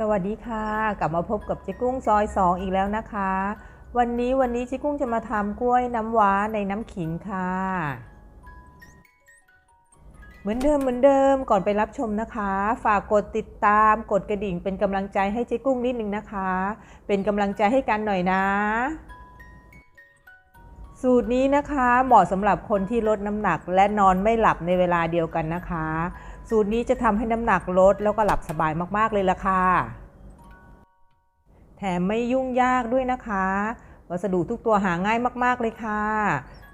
สวัสดีค่ะ กลับมาพบกับเจ๊กุ้งซอยสองอีกแล้วนะคะ วันนี้วันนี้เจ๊กุ้งจะมาทำกล้วยน้ำว้าในน้ำขิงค่ะ เหมือนเดิมเหมือนเดิมก่อนไปรับชมนะคะ ฝากกดติดตามกดกระดิ่งเป็นกำลังใจให้เจ๊กุ้งนิดนึงนะคะ เป็นกำลังใจให้กันหน่อยนะ สูตรนี้นะคะเหมาะสำหรับคนที่ลดน้ำหนักและนอนไม่หลับในเวลาเดียวกันนะคะ สูตรนี้จะทำให้น้ำหนักลดแล้วก็หลับสบายมากๆเลยล่ะค่ะ แถมไม่ยุ่งยากด้วยนะคะ วัสดุทุกตัวหาง่ายมากๆเลยค่ะ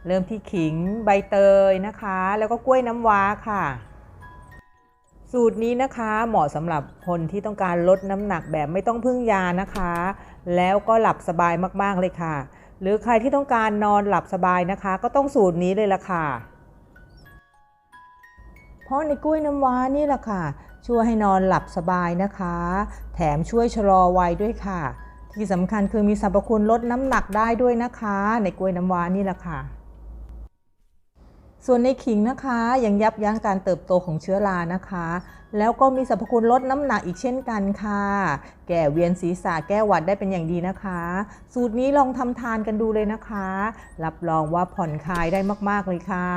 เริ่มที่ขิง ใบเตยนะคะ แล้วก็กล้วยน้ำว้าค่ะ สูตรนี้นะคะเหมาะสำหรับคนที่ต้องการลดน้ำหนักแบบไม่ต้องพึ่งยานะคะ แล้วก็หลับสบายมากๆเลยค่ะ หรือใครที่ต้องการนอนหลับสบายนะคะ ก็ต้องสูตรนี้เลยล่ะค่ะ เพราะในกล้วยน้ำว้านี่แหละค่ะ ช่วยให้นอนหลับสบายนะคะ แถมช่วยชะลอวัยด้วยค่ะ ที่สำคัญคือมีสรรพคุณลดน้ำหนักได้ด้วยนะคะ ในกล้วยน้ำว้านี่แหละค่ะ ส่วนในขิงนะคะยังยับยั้งการเติบโตของเชื้อรานะคะ แล้วก็มีสรรพคุณลดน้ำหนักอีกเช่นกันค่ะ แก่เวียนศีรษะแก้หวัดได้เป็นอย่างดีนะคะ สูตรนี้ลองทำทานกันดูเลยนะคะ รับรองว่าผ่อนคลายได้มากๆเลยค่ะ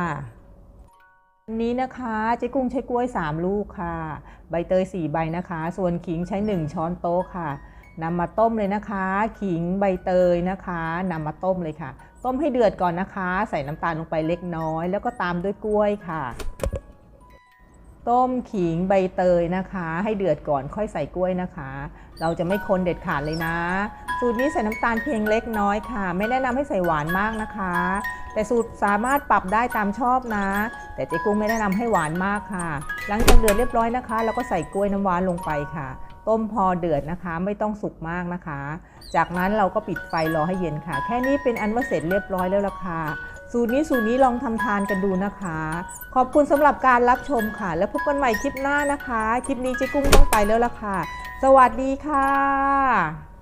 วันนี้นะคะเจ๊กุ้งใช้กล้วย 3 ลูกค่ะ ใบเตย 4 ใบนะคะ ส่วนขิงใช้ 1 ช้อนโต๊ะค่ะ นำมาต้มเลยนะคะ ขิงใบเตยนะคะนำมาต้มเลยค่ะ ต้มให้เดือดก่อนนะคะ ใส่น้ำตาลลงไปเล็กน้อย แล้วก็ตามด้วยกล้วยค่ะ ต้มขิงใบเตยนะคะ ให้เดือดก่อนค่อยใส่กล้วยนะคะ เราจะไม่คนเด็ดขาดเลยนะ สูตรนี้ใส่น้ำตาลเพียงเล็กน้อยค่ะ ไม่แนะนำให้ใส่หวานมากนะคะ แต่สูตรสามารถปรับได้ตามชอบนะ แต่เจ๊กุ้งไม่แนะนำให้หวานมากค่ะ หลังจากเดือดเรียบร้อยนะคะ เราก็ใส่กล้วยน้ำว้าลงไปค่ะ ต้มพอเดือดนะคะ ไม่ต้องสุกมากนะคะ จากนั้นเราก็ปิดไฟรอให้เย็นค่ะ แค่นี้เป็นอันว่าเสร็จเรียบร้อยแล้วล่ะค่ะสูตรนี้สูตรนี้ลองทำทานกันดูนะคะ ขอบคุณสำหรับการรับชมค่ะ แล้วพบกันใหม่คลิปหน้านะคะ คลิปนี้เจ๊กุ้งต้องไปแล้วล่ะค่ะ สวัสดีค่ะ